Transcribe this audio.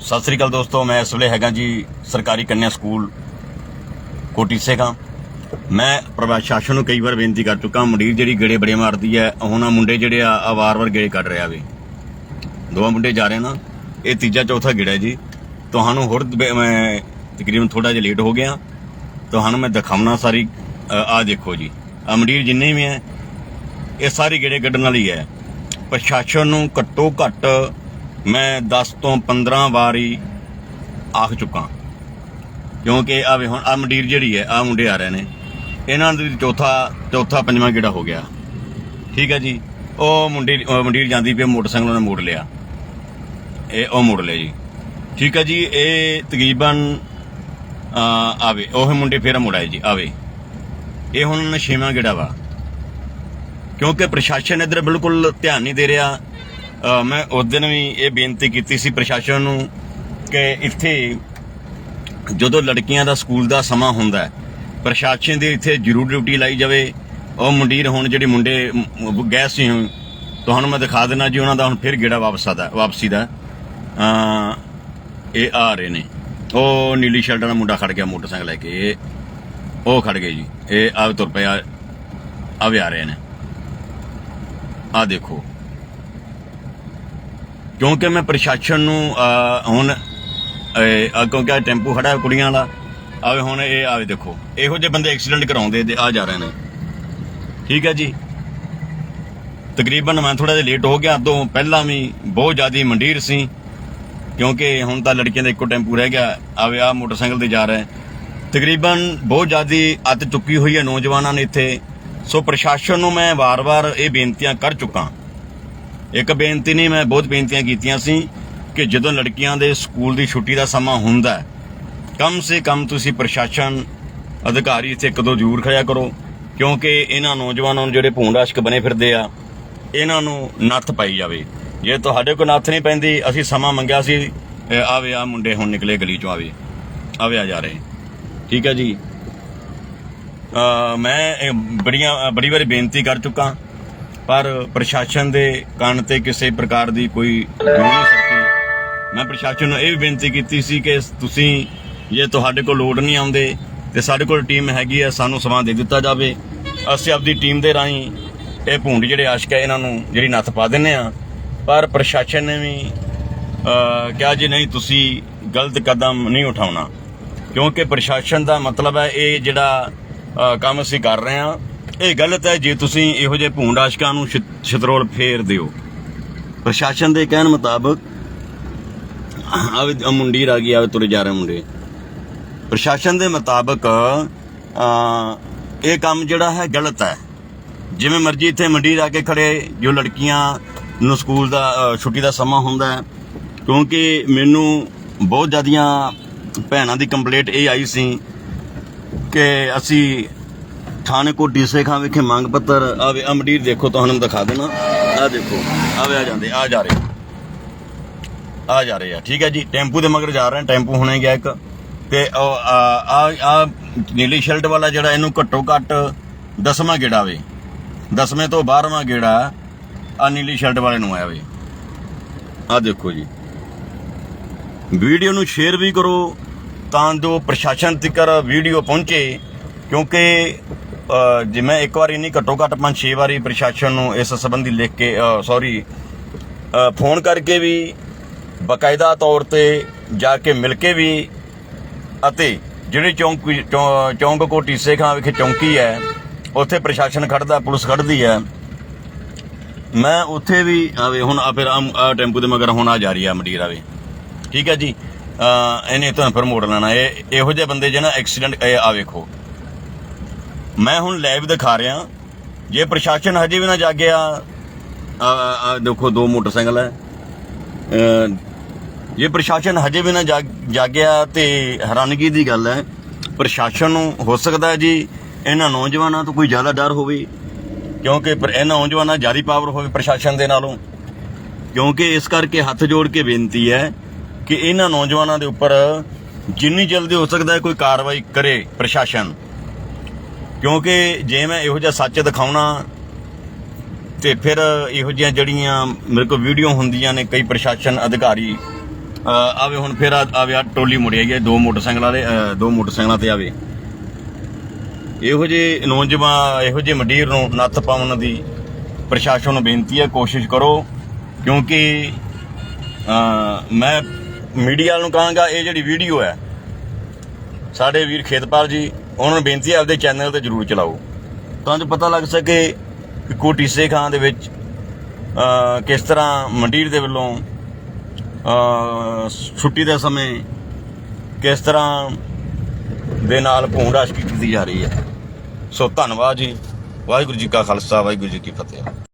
ਸਤਿ ਸ੍ਰੀ ਅਕਾਲ ਦੋਸਤੋ, ਮੈਂ ਇਸ ਵੇਲੇ ਹੈਗਾ ਜੀ ਸਰਕਾਰੀ ਕੰਨਿਆ ਸਕੂਲ, ਕੋਟੀ ਸੇਗਾ ਮੈਂ ਪ੍ਰਸ਼ਾਸਨ ਨੂੰ ਕਈ ਵਾਰ ਬੇਨਤੀ ਕਰ ਚੁੱਕਾ, ਮੁੰਡੀਰ ਜਿਹੜੀ ਗੇੜੇ ਬੜੇ ਮਾਰਦੀ ਹੈ, ਹੁਣ ਆਹ ਮੁੰਡੇ ਜਿਹੜੇ ਆ ਆ ਵਾਰ-ਵਾਰ ਗੇੜੇ ਕੱਢ ਰਿਹਾ ਵੀ। ਦੋਵਾਂ ਮੁੰਡੇ ਜਾ ਰਹੇ ਨਾ, ਇਹ ਤੀਜਾ ਚੌਥਾ ਗੇੜਾ ਜੀ। ਤੁਹਾਨੂੰ ਹੋਰ ਮੈਂ ਤਕਰੀਬਨ ਥੋੜਾ ਜਿਹਾ ਲੇਟ ਹੋ ਗਿਆ। ਤੁਹਾਨੂੰ ਮੈਂ ਦਿਖਾਉਣਾ ਸਾਰੀ ਆ ਦੇਖੋ ਜੀ। ਆ ਮੁੰਡੀਰ ਜਿੰਨੇ ਵੀ ਹੈ, ਇਹ ਸਾਰੀ ਗੇੜੇ ਕੱਢਣ ਵਾਲੀ ਹੈ। ਪ੍ਰਸ਼ਾਸਨ ਨੂੰ ਘੱਟੋ ਘੱਟ ਮੈਂ 10 ਤੋਂ 15 ਵਾਰੀ ਆਖ ਚੁੱਕਾ। ਕਿਉਂਕਿ ਆਵੇ ਹੁਣ, ਆ ਮੰਡੀਰ ਜਿਹੜੀ ਹੈ, ਆ ਮੁੰਡੇ ਆ ਰਹੇ ਨੇ। ਇਹਨਾਂ ਦਾ ਚੌਥਾ ਚੌਥਾ ਪੰਜਵਾਂ ਗੇੜਾ ਹੋ ਗਿਆ। ਠੀਕ ਹੈ ਜੀ। ਉਹ ਮੁੰਡੇ ਮੰਡੀਰ ਜਾਂਦੀ ਪਈ, ਮੋਟਰਸਾਈਕਲ ਉਹਨੇ ਮੋੜ ਲਿਆ। ਇਹ ਉਹ ਮੋੜ ਲਿਆ ਜੀ। ਠੀਕ ਹੈ ਜੀ, ਇਹ ਤਕਰੀਬਨ ਆਵੇ, ਉਹ ਮੁੰਡੇ ਫੇਰ ਮੁੜਾਏ ਜੀ, ਆਵੇ। ਇਹ ਹੁਣ ਛੇਵਾਂ ਗੇੜਾ ਵਾ। ਕਿਉਂਕਿ ਪ੍ਰਸ਼ਾਸਨ ਇਧਰ ਬਿਲਕੁਲ ਧਿਆਨ ਨਹੀਂ ਦੇ ਰਿਹਾ। ਮੈਂ ਉਸ ਦਿਨ ਵੀ ਇਹ ਬੇਨਤੀ ਕੀਤੀ ਸੀ ਪ੍ਰਸ਼ਾਸਨ ਨੂੰ ਕਿ ਇੱਥੇ ਜਦੋਂ ਲੜਕੀਆਂ ਦਾ ਸਕੂਲ ਦਾ ਸਮਾਂ ਹੁੰਦਾ ਹੈ ਪ੍ਰਸ਼ਾਸਨ ਦੀ ਇੱਥੇ ਜ਼ਰੂਰ ਡਿਊਟੀ ਲਾਈ ਜਾਵੇ। ਉਹ ਮੁੰਡੀਰ ਹੁਣ ਜਿਹੜੇ ਮੁੰਡੇ ਗਏ ਸੀ ਹੁਣ, ਤੁਹਾਨੂੰ ਮੈਂ ਦਿਖਾ ਦੇਣਾ ਜੀ ਉਹਨਾਂ ਦਾ ਹੁਣ ਫਿਰ ਗੇੜਾ ਵਾਪਸ ਆਦਾ ਵਾਪਸੀ ਦਾ। ਅ, ਇਹ ਆ ਰਹੇ ਨੇ। ਉਹ ਨੀਲੀ ਸ਼ਰਟ ਵਾਲਾ ਮੁੰਡਾ ਖੜ ਗਿਆ ਮੋਟਰਸਾਈਕਲ ਲੈ ਕੇ। ਇਹ ਉਹ ਖੜ ਗਏ ਜੀ। ਇਹ ਆ ਤੁਰ ਪਿਆ ਆ ਵੀ ਆ ਰਹੇ ਨੇ। ਆ ਦੇਖੋ। ਕਿਉਂਕਿ ਮੈਂ ਪ੍ਰਸ਼ਾਸਨ ਨੂੰ ਹੁਣ ਕਿਉਂਕਿ ਟੈਂਪੂ ਖੜਾ ਹੈ ਕੁੜੀਆਂ ਵਾਲਾ ਆਵੇ ਹੁਣ ਇਹ ਆਵੇ ਦੇਖੋ, ਇਹੋ ਜਿਹੇ ਬੰਦੇ ਐਕਸੀਡੈਂਟ ਕਰਾਉਂਦੇ ਤੇ ਆ ਜਾ ਰਹੇ ਨੇ। ਠੀਕ ਹੈ ਜੀ? ਤਕਰੀਬਨ ਮੈਂ ਥੋੜਾ ਜਿਹਾ ਲੇਟ ਹੋ ਗਿਆ ਤੋਂ ਪਹਿਲਾਂ ਵੀ ਬਹੁਤ ਜ਼ਿਆਦੀ ਮੰਡੀਰ ਸੀ, ਕਿਉਂਕਿ ਹੁਣ ਤਾਂ ਲੜਕੀਆਂ ਦਾ ਇੱਕੋ ਟੈਂਪੂ ਰਹਿ ਗਿਆ ਆਵੇ ਆ ਮੋਟਰਸਾਈਕਲ ਤੇ ਜਾ ਰਿਹਾ। ਤਕਰੀਬਨ ਬਹੁਤ ਜ਼ਿਆਦੀ ਅੱਤ ਚੁੱਕੀ ਹੋਈ ਹੈ ਨੌਜਵਾਨਾਂ ਨੇ ਇੱਥੇ। ਸੋ ਪ੍ਰਸ਼ਾਸਨ ਨੂੰ ਮੈਂ ਵਾਰ-ਵਾਰ ਇਹ ਬੇਨਤੀਆਂ ਕਰ ਚੁੱਕਾ। ਇੱਕ ਬੇਨਤੀ ਨਹੀਂ, ਮੈਂ ਬਹੁਤ ਬੇਨਤੀਆਂ ਕੀਤੀਆਂ ਸੀ ਕਿ ਜਦੋਂ ਲੜਕੀਆਂ ਦੇ ਸਕੂਲ ਦੀ ਛੁੱਟੀ ਦਾ ਸਮਾਂ ਹੁੰਦਾ ਹੈ, ਕਮ ਸੇ ਕਮ ਤੁਸੀਂ ਪ੍ਰਸ਼ਾਸਨ, ਅਧਿਕਾਰੀ ਇੱਥੇ ਇੱਕ ਦੋ ਜ਼ਰੂਰ ਖੜਿਆ ਕਰੋ, ਕਿਉਂਕਿ ਇਹਨਾਂ ਨੌਜਵਾਨਾਂ ਨੂੰ ਜਿਹੜੇ ਭੂੰਡ ਆਸ਼ਕ ਬਣੇ ਫਿਰਦੇ ਆ, ਇਹਨਾਂ ਨੂੰ ਨੱਥ ਪਾਈ ਜਾਵੇ। ਜੇ ਤੁਹਾਡੇ ਕੋਲ ਨੱਥ ਨਹੀਂ ਪੈਂਦੀ, ਅਸੀਂ ਸਮਾਂ ਮੰਗਿਆ ਸੀ ਆਵੇ ਆ ਮੁੰਡੇ ਹੁਣ ਨਿਕਲੇ ਗਲੀ ਚੋਂ ਆਵੇ ਆਵੇ ਆ ਜਾ ਰਹੇ। ਠੀਕ ਹੈ ਜੀ। ਮੈਂ ਬੜੀਆਂ, ਬੜੀ ਵਾਰੀ ਬੇਨਤੀ ਕਰ ਚੁੱਕਾ। ਪਰ ਪ੍ਰਸ਼ਾਸਨ ਦੇ ਕੰਨ ਤੇ ਕਿਸੇ ਪ੍ਰਕਾਰ ਦੀ ਕੋਈ ਨਹੀਂ ਸਕੀ ਮੈਂ ਪ੍ਰਸ਼ਾਸਨ ਨੂੰ ਇਹ ਵੀ ਬੇਨਤੀ ਕੀਤੀ ਸੀ ਕਿ ਤੁਸੀਂ, ਜੇ ਤੁਹਾਡੇ ਕੋਲ ਲੋਡ ਨਹੀਂ ਆਉਂਦੇ ਤੇ ਸਾਡੇ ਕੋਲ ਟੀਮ ਹੈਗੀ ਹੈ, ਸਾਨੂੰ ਸਮਾਂ ਦੇ ਦਿੱਤਾ ਜਾਵੇ। ਅਸੀਂ ਆਪਦੀ ਟੀਮ ਦੇ ਰਾਹੀਂ ਇਹ ਭੂੰਡ ਜਿਹੜੇ ਆਸ਼ਕ ਹੈ, ਇਹਨਾਂ ਨੂੰ ਜਿਹੜੀ ਨੱਥ ਪਾ ਦਿੰਨੇ ਆ ਪਰ ਪ੍ਰਸ਼ਾਸਨ ਨੇ ਵੀ ਕਿਹਾ ਜੀ, ਨਹੀਂ, ਤੁਸੀਂ ਗਲਤ ਕਦਮ ਨਹੀਂ ਉਠਾਉਣਾ। ਕਿਉਂਕਿ ਪ੍ਰਸ਼ਾਸਨ ਦਾ ਮਤਲਬ ਹੈ, ਇਹ ਜਿਹੜਾ ਕੰਮ ਅਸੀਂ ਕਰ ਰਹੇ ਹਾਂ ਇਹ ਗਲਤ ਹੈ ਜੇ ਤੁਸੀਂ ਇਹੋ ਜਿਹੇ ਭੂੰਡ ਆਸ਼ਕਾਂ ਨੂੰ ਛਿ- ਛਿਤਰੋਲ ਫੇਰ ਦਿਓ। ਪ੍ਰਸ਼ਾਸਨ ਦੇ ਕਹਿਣ ਮੁਤਾਬਕ, ਆਵੇ ਮੁੰਡੀ ਮੁੰਡੀਰ ਆ ਗਈ ਆਵੇ, ਤੁਰੇ ਜਾ ਰਹੇ ਮੁੰਡੇ। ਪ੍ਰਸ਼ਾਸਨ ਦੇ ਮੁਤਾਬਕ ਇਹ ਕੰਮ ਜਿਹੜਾ ਹੈ ਗਲਤ ਹੈ। ਜਿਵੇਂ ਮਰਜ਼ੀ ਇੱਥੇ ਮੰਡੀ ਰਾ ਕੇ ਖੜੇ ਜੋ ਲੜਕੀਆਂ ਨੂੰ ਸਕੂਲ ਦਾ ਛੁੱਟੀ ਦਾ ਸਮਾਂ ਹੁੰਦਾ ਹੈ। ਕਿਉਂਕਿ ਮੈਨੂੰ ਬਹੁਤ ਜ਼ਿਆਦੀਆਂ ਭੈਣਾਂ ਦੀ ਕੰਪਲੇਂਟ ਇਹ ਆਈ ਸੀ ਕਿ ਅਸੀਂ ਥਾਣੇ ਕੋ ਡੀਸੇ ਖਾਂ ਵਿਖੇ ਮੰਗ ਪੱਤਰ, ਆਵੇ ਆ ਦੇਖੋ, ਤੁਹਾਨੂੰ ਦਿਖਾ ਦੇਣਾ ਆ ਦੇਖੋ, ਆਵੇ ਆ ਜਾਂਦੇ, ਆ ਜਾ ਰਹੇ ਆ। ਜਾ ਰਹੇ ਆ, ਠੀਕ ਹੈ ਜੀ, ਟੈਂਪੂ ਦੇ ਮਗਰ ਜਾ ਰਹੇ ਟੈਂਪੂ ਹੁਣੇ ਗਿਆ ਇੱਕ। ਤੇ ਆ ਆ ਨੀਲੀ ਸ਼ਰਟ ਵਾਲਾ ਜਿਹੜਾ ਇਹਨੂੰ ਘੱਟੋ ਘੱਟ ਦਸਵਾਂ ਗੇੜਾ ਵੇ ਦਸਵੇਂ ਤੋਂ 12ਵਾਂ ਗੇੜਾ ਆ ਨੀਲੀ ਸ਼ਰਟ ਵਾਲੇ ਨੂੰ ਆਇਆ ਵੇ। ਆ ਦੇਖੋ ਜੀ। ਵੀਡੀਓ ਨੂੰ ਸ਼ੇਅਰ ਵੀ ਕਰੋ ਤਾਂ ਜੋ ਪ੍ਰਸ਼ਾਸਨ ਤੱਕ ਵੀਡੀਓ ਪਹੁੰਚੇ, ਕਿਉਂਕਿ ਅ, ਜੇ ਮੈਂ ਇੱਕ ਵਾਰੀ ਨਹੀਂ ਘੱਟੋ ਘੱਟ ਪੰਜ ਛੇ ਵਾਰੀ ਪ੍ਰਸ਼ਾਸਨ ਨੂੰ ਇਸ ਸੰਬੰਧੀ ਲਿਖ ਕੇ ਸੌਰੀ ਫੋਨ ਕਰਕੇ ਵੀ ਬਕਾਇਦਾ ਤੌਰ ਤੇ ਜਾ ਕੇ ਮਿਲ ਕੇ ਵੀ ਅਤੇ ਜਿਹੜੀ ਚੌਂਕ ਚੌ- ਚੌਂਕ ਕੋ ਟੀਸੇ ਖਾਂ ਵਿਖੇ ਚੌਂਕੀ ਹੈ ਉੱਥੇ ਪ੍ਰਸ਼ਾਸਨ ਖੜਦਾ ਪੁਲਿਸ ਖੜਦੀ ਹੈ। ਮੈਂ ਉੱਥੇ ਵੀ ਆਵੇ ਹੁਣ ਆ ਫਿਰ ਆ ਟੈਂਪੂ ਦੇ ਮਗਰ ਹੁਣ ਆ ਜਾ ਰਹੀ ਆ ਮੰਡੀਰ ਆਵੇ ਠੀਕ ਹੈ ਜੀ? ਇਹਨੇ ਤਾਂ ਫਿਰ ਮੋੜ ਲੈਣਾ। ਇਹ ਇਹੋ ਜਿਹੇ ਬੰਦੇ ਜਿਹਨਾਂ ਐਕਸੀਡੈਂਟ ਆ ਵੇਖੋ। ਮੈਂ ਹੁਣ ਲਾਈਵ ਦਿਖਾ ਰਿਹਾ। ਜੇ ਪ੍ਰਸ਼ਾਸਨ ਹਜੇ ਵੀ ਨਾ ਜਾਗਿਆ ਆ ਦੇਖੋ, ਦੋ ਮੋਟਰਸਾਈਕਲ ਹੈ। ਜੇ ਪ੍ਰਸ਼ਾਸਨ ਹਜੇ ਵੀ ਨਾ ਜਾਗ- ਜਾਗਿਆ ਤੇ ਹੈਰਾਨਗੀ ਦੀ ਗੱਲ ਹੈ, ਪ੍ਰਸ਼ਾਸਨ ਨੂੰ ਹੋ ਸਕਦਾ ਜੀ, ਇਹਨਾਂ ਨੌਜਵਾਨਾਂ ਤੋਂ ਕੋਈ ਜ਼ਿਆਦਾ ਡਰ ਹੋਵੇ, ਕਿਉਂਕਿ ਇਹਨਾਂ ਨੌਜਵਾਨਾਂ ਜ਼ਿਆਦਾ ਪਾਵਰ ਹੋਵੇ ਪ੍ਰਸ਼ਾਸਨ ਦੇ ਨਾਲੋਂ। ਕਿਉਂਕਿ ਇਸ ਕਰਕੇ ਹੱਥ ਜੋੜ ਕੇ ਬੇਨਤੀ ਹੈ ਕਿ ਇਹਨਾਂ ਨੌਜਵਾਨਾਂ ਦੇ ਉੱਪਰ ਜਿੰਨੀ ਜਲਦੀ ਹੋ ਸਕਦਾ ਹੈ ਕੋਈ ਕਾਰਵਾਈ ਕਰੇ ਪ੍ਰਸ਼ਾਸਨ। ਕਿਉਂਕਿ ਜੇ ਮੈਂ ਇਹੋ ਜਿਹਾ ਸੱਚ ਦਿਖਾਉਣਾ ਤੇ ਫਿਰ ਇਹੋ ਜਿਹੀਆਂ ਜਿਹੜੀਆਂ ਮੇਰੇ ਕੋਲ ਵੀਡੀਓ ਹੁੰਦੀਆਂ ਨੇ ਕਈ ਪ੍ਰਸ਼ਾਸਨ ਅਧਿਕਾਰੀ ਆਵੇ ਹੁਣ ਫਿਰ ਆਵੇ ਆ ਟੋਲੀ ਮੁੜ ਆਈ ਹੈ, ਦੋ ਮੋਟਰਸਾਈਕਲਾਂ ਦੇ ਦੋ ਮੋਟਰਸਾਈਕਲਾਂ ਤੇ ਆਵੇ। ਇਹੋ ਜਿਹੇ ਨੌਜਵਾਨ, ਇਹੋ ਜਿਹੇ ਮੰਡੀਰ ਨੂੰ ਨੱਥ ਪਾਉਣ ਦੀ ਪ੍ਰਸ਼ਾਸਨ ਨੂੰ ਬੇਨਤੀ ਹੈ, ਕੋਸ਼ਿਸ਼ ਕਰੋ, ਕਿਉਂਕਿ ਮੈਂ ਮੀਡੀਆ ਨੂੰ ਕਹਾਂਗਾ, ਇਹ ਜਿਹੜੀ ਵੀਡੀਓ ਹੈ ਸਾਡੇ ਵੀਰ ਖੇਤਪਾਲ ਜੀ, ਉਹਨਾਂ ਨੂੰ ਬੇਨਤੀ ਹੈ ਆਪਦੇ ਚੈਨਲ ਤੇ ਜਰੂਰ ਚਲਾਓ। ਤਾਂ ਜੋ ਪਤਾ ਲੱਗ ਸਕੇ ਕਿ ਕੋਟੀਸੇ ਖਾਂ ਦੇ ਵਿੱਚ ਕਿਸ ਤਰ੍ਹਾਂ ਮੰਡੀਰ ਦੇ ਵੱਲੋਂ ਛੁੱਟੀ ਦੇ ਸਮੇਂ ਕਿਸ ਤਰ੍ਹਾਂ ਦੇ ਨਾਲ ਭੂਣ ਰਾਸ਼ਕੀ ਕੀਤੀ ਜਾ ਰਹੀ ਹੈ। ਸੋ ਧੰਨਵਾਦ ਜੀ। ਵਾਹਿਗੁਰੂ ਜੀ ਕਾ ਖਾਲਸਾ, ਵਾਹਿਗੁਰੂ ਜੀ ਕੀ ਫਤਿਹ।